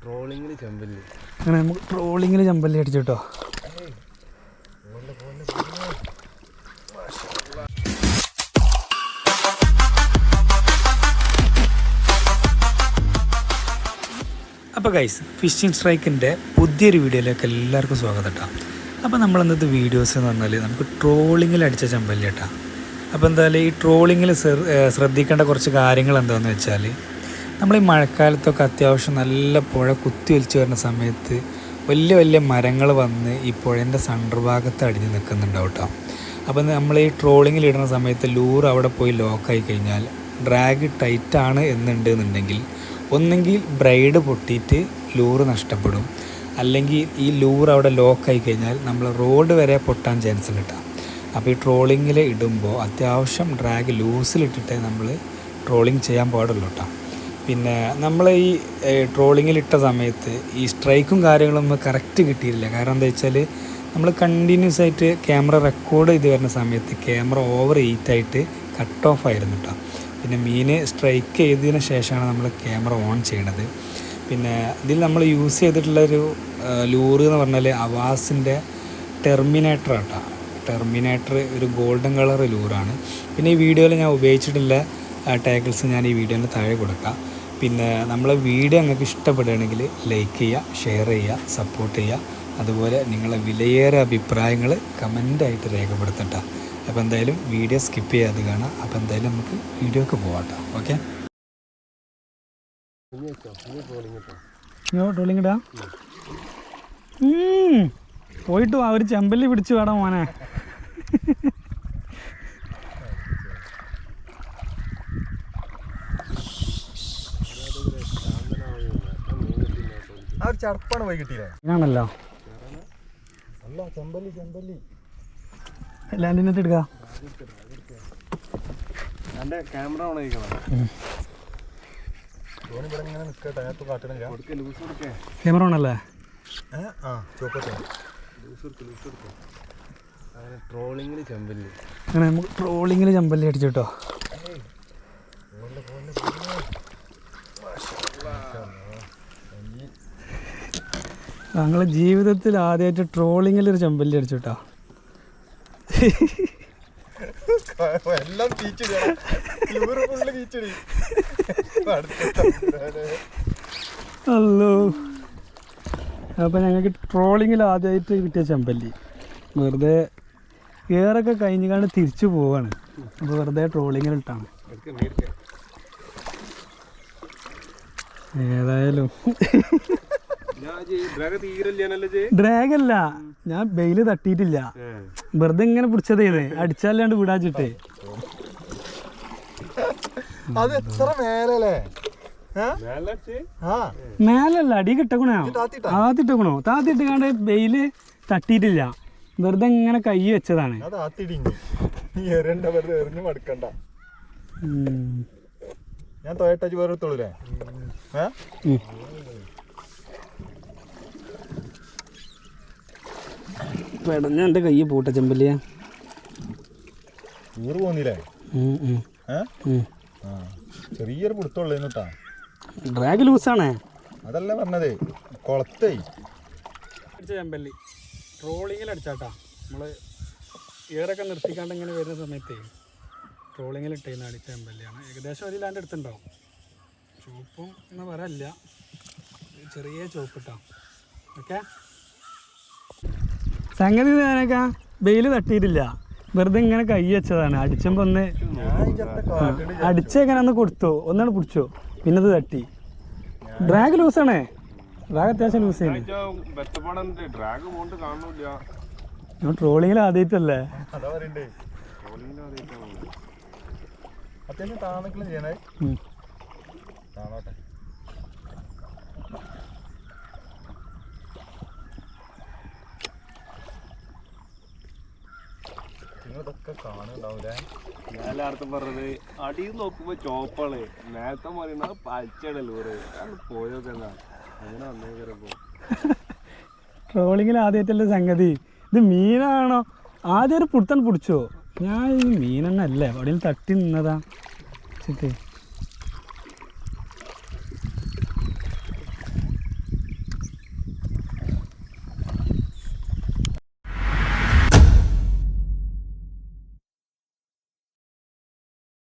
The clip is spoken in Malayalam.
ട്രോളിങ്ങിൽ ചെമ്പല്ലി. അങ്ങനെ നമുക്ക് ട്രോളിങ്ങിൽ ചെമ്പല്ലി അടിച്ചു കേട്ടോ അപ്പോൾ ഗൈസ് ഫിഷിംഗ് സ്ട്രൈക്കിന്റെ പുതിയൊരു വീഡിയോയിലേക്ക് എല്ലാവർക്കും സ്വാഗതം കേട്ടോ അപ്പോൾ നമ്മൾ ഇന്നത്തെ വീഡിയോസ് എന്ന് പറഞ്ഞാൽ നമുക്ക് ട്രോളിങ്ങിൽ അടിച്ച ചമ്പല്ലി കേട്ടോ അപ്പോൾ എന്തായാലും ഈ ട്രോളിങ്ങിൽ ശ്രദ്ധിക്കേണ്ട കുറച്ച് കാര്യങ്ങൾ എന്താണെന്ന് വെച്ചാൽ നമ്മൾ ഈ മഴക്കാലത്തൊക്കെ അത്യാവശ്യം നല്ല പുഴ കുത്തി ഒലിച്ച് വരുന്ന സമയത്ത് വലിയ വലിയ മരങ്ങൾ വന്ന് ഈ പുഴേന്റെ സണ്ടർ ഭാഗത്ത് അടിഞ്ഞ് നിൽക്കുന്നുണ്ടാവും കേട്ടോ അപ്പോൾ നമ്മൾ ഈ ട്രോളിങ്ങിൽ ഇടുന്ന സമയത്ത് ലൂർ അവിടെ പോയി ലോക്കായി കഴിഞ്ഞാൽ ഡ്രാഗ് ടൈറ്റാണ് എന്നുണ്ടെന്നുണ്ടെങ്കിൽ ഒന്നെങ്കിൽ ബ്രൈഡ് പൊട്ടിയിട്ട് ലൂറ് നഷ്ടപ്പെടും. അല്ലെങ്കിൽ ഈ ലൂർ അവിടെ ലോക്കായി കഴിഞ്ഞാൽ നമ്മൾ റോഡ് വരെ പൊട്ടാൻ ചാൻസ് കിട്ടാം. അപ്പോൾ ഈ ട്രോളിങ്ങിൽ ഇടുമ്പോൾ അത്യാവശ്യം ഡ്രാഗ് ലൂസിലിട്ടിട്ടേ നമ്മൾ ട്രോളിങ് ചെയ്യാൻ പാടുള്ളൂ കേട്ടോ. പിന്നെ നമ്മൾ ഈ ട്രോളിങ്ങിൽ ഇട്ട സമയത്ത് ഈ സ്ട്രൈക്കും കാര്യങ്ങളും നമുക്ക് കറക്റ്റ് കിട്ടിയില്ല കാരണം എന്താ വെച്ചാൽ നമ്മൾ കണ്ടിന്യൂസ് ആയിട്ട് ക്യാമറ റെക്കോർഡ് ചെയ്ത് വരുന്ന സമയത്ത് ക്യാമറ ഓവർ ഹീറ്റ് ആയിട്ട് കട്ട് ഓഫ് ആയിരുന്നു കേട്ടോ പിന്നെ മീൻ സ്ട്രൈക്ക് ചെയ്തതിന് ശേഷമാണ് നമ്മൾ ക്യാമറ ഓൺ ചെയ്യണത്. പിന്നെ ഇതിൽ നമ്മൾ യൂസ് ചെയ്തിട്ടുള്ള ഒരു ലൂറ് എന്ന് പറഞ്ഞാൽ അവാസിന്റെ ടെർമിനേറ്റർ കേട്ടോ ടെർമിനേറ്റർ ഒരു ഗോൾഡൻ കളർ ലൂറാണ് പിന്നെ ഈ വീഡിയോയിൽ ഞാൻ ഉപയോഗിച്ചിട്ടുള്ള ടാഗിൾസ് ഞാൻ ഈ വീഡിയോയിൽ താഴെ കൊടുക്കാം. പിന്നെ നമ്മളെ വീഡിയോ നിങ്ങൾക്ക് ഇഷ്ടപ്പെടുകയാണെങ്കിൽ ലൈക്ക് ചെയ്യുക ഷെയർ ചെയ്യുക സപ്പോർട്ട് ചെയ്യുക. അതുപോലെ നിങ്ങളെ വിലയേറെ അഭിപ്രായങ്ങൾ കമന്റായിട്ട് രേഖപ്പെടുത്തട്ടോ. അപ്പോൾ എന്തായാലും വീഡിയോ സ്കിപ്പ് ചെയ്യാതെ കാണാം. അപ്പോൾ എന്തായാലും നമുക്ക് വീഡിയോക്ക് പോകാം കേട്ടോ. ഓക്കെ പോയിട്ട് ആ ഒരു ചെമ്പല്ലി പിടിച്ചു വേണം മോനെ ആ ഒരു ചടപ്പാണ് പോയി കിട്ടിയില്ലേ അല്ല ചെമ്പല്ലി ചെമ്പല്ലി. ലാൻഡിനകത്ത് എടുക്കുക എന്റെ ക്യാമറ ഓൺ ലൂസ് ക്യാമറ ആ ട്രോളിങ്ങിൽ ചെമ്പല്ലി. അങ്ങനെ നമുക്ക് ട്രോളിങ്ങിൽ ചെമ്പല്ലി അടിച്ചു കേട്ടോ. ഞങ്ങൾ ജീവിതത്തിൽ ആദ്യമായിട്ട് ട്രോളിങ്ങിൽ ഒരു ചെമ്പല്ലി അടിച്ചു കേട്ടോ എല്ലാം അല്ലോ അപ്പോൾ ഞങ്ങൾക്ക് ട്രോളിങ്ങിൽ ആദ്യമായിട്ട് കിട്ടിയ ചെമ്പല്ലി. വെറുതെ ഏറൊക്കെ കഴിഞ്ഞാണ്ട് തിരിച്ചു പോവാണ്. അപ്പോൾ വെറുതെ ട്രോളിങ്ങിലിട്ടാണ് ഏതായാലും. ഡ്രാഗ് അല്ല. ഞാൻ ബെയിൽ തട്ടിയിട്ടില്ല. വെറുതെ ഇങ്ങനെ പിടിച്ചതേ അടിച്ചാലാണ്ട് അടിച്ചല്ലാണ്ട് വിടാച്ചിട്ടേ. അത് എത്ര മേലല്ലേ? മേലല്ല അടി കിട്ടക്കണോ? താത്തിട്ടാ? താത്തിട്ടക്കണോ? താത്തിട്ട് കണ്ട് ബെയിൽ തട്ടിയിട്ടില്ല. വെറുതെ ഇങ്ങനെ കൈ വെച്ചതാണ്. അത് ആത്തിടിഞ്ഞു നീ എറിയണ്ട വെറുതെ എറിഞ്ഞു മടുക്കണ്ട. ഞാൻ തോയട്ടച്ച് വേറെ എടുത്തോളൂലേ? പെടഞ്ഞ എന്റെ കൈ പൂട്ട ചെമ്പല്ലിയ ഊറ് പോന്നില്ലേ? ചെറിയൊരു പിടുത്തുള്ളേന്ന് ഡ്രാഗ് ലൂസാണേ അതല്ല പറഞ്ഞതേ കൊളത്തേ. അടിച്ച ചെമ്പല്ലി. ട്രോളിങ്ങിൽ അടിച്ചാട്ടാ നമ്മൾ ഇയറൊക്കെ നിർത്തിക്കാണ്ട് ഇങ്ങനെ വരുന്ന സമയത്തേ ട്രോളിങ്ങിൽ ഇട്ടേന്ന് അടിച്ച ചെമ്പല്ലിയാണ്. ഏകദേശം ഒരു ലാൻഡ് അടുത്തുണ്ടാവും. ചുവപ്പും എന്ന് പറയല്ല. ചെറിയ ചുവപ്പിട്ടാ ഓക്കെ? സംഗതി ഞാനൊക്കെ വെയിൽ തട്ടിയിട്ടില്ല. വെറുതെ ഇങ്ങനെ കൈ വെച്ചതാണ്. അടിച്ചപ്പോൾ ഒന്ന് അടിച്ചെങ്ങനെ ഒന്ന് കൊടുത്തു. ഒന്നാണ് പിടിച്ചു. പിന്നെ അത് തട്ടി ഡ്രാഗ് ലൂസാണേ ഡ്രാഗ് അത്യാവശ്യം ലൂസ് ഞാൻ ട്രോളിങ്ങിൽ ആദ്യമായിട്ടല്ലേ അത്യാവശ്യം താമസിക്കലും ചെയ്യണേ ഉം. കാണോട്ടെ ഞാൻ എല്ലായിടത്തും പറഞ്ഞത് അടിയിൽ നോക്കുമ്പോ ചോപ്പാണ്. നേരത്തെ പറയുന്ന പച്ചടലൂറ് പോയൊക്കെ അങ്ങനെ ട്രോളിങ്ങിൽ ആദ്യമായിട്ടല്ലേ സംഗതി. ഇത് മീനാണോ? ആദ്യം ഒരു പുടുത്തൻ പിടിച്ചോ? ഞാൻ ഈ മീനെണ്ണ അല്ലേ? അവിടെ തട്ടി നിന്നതാ. ചിട്ട്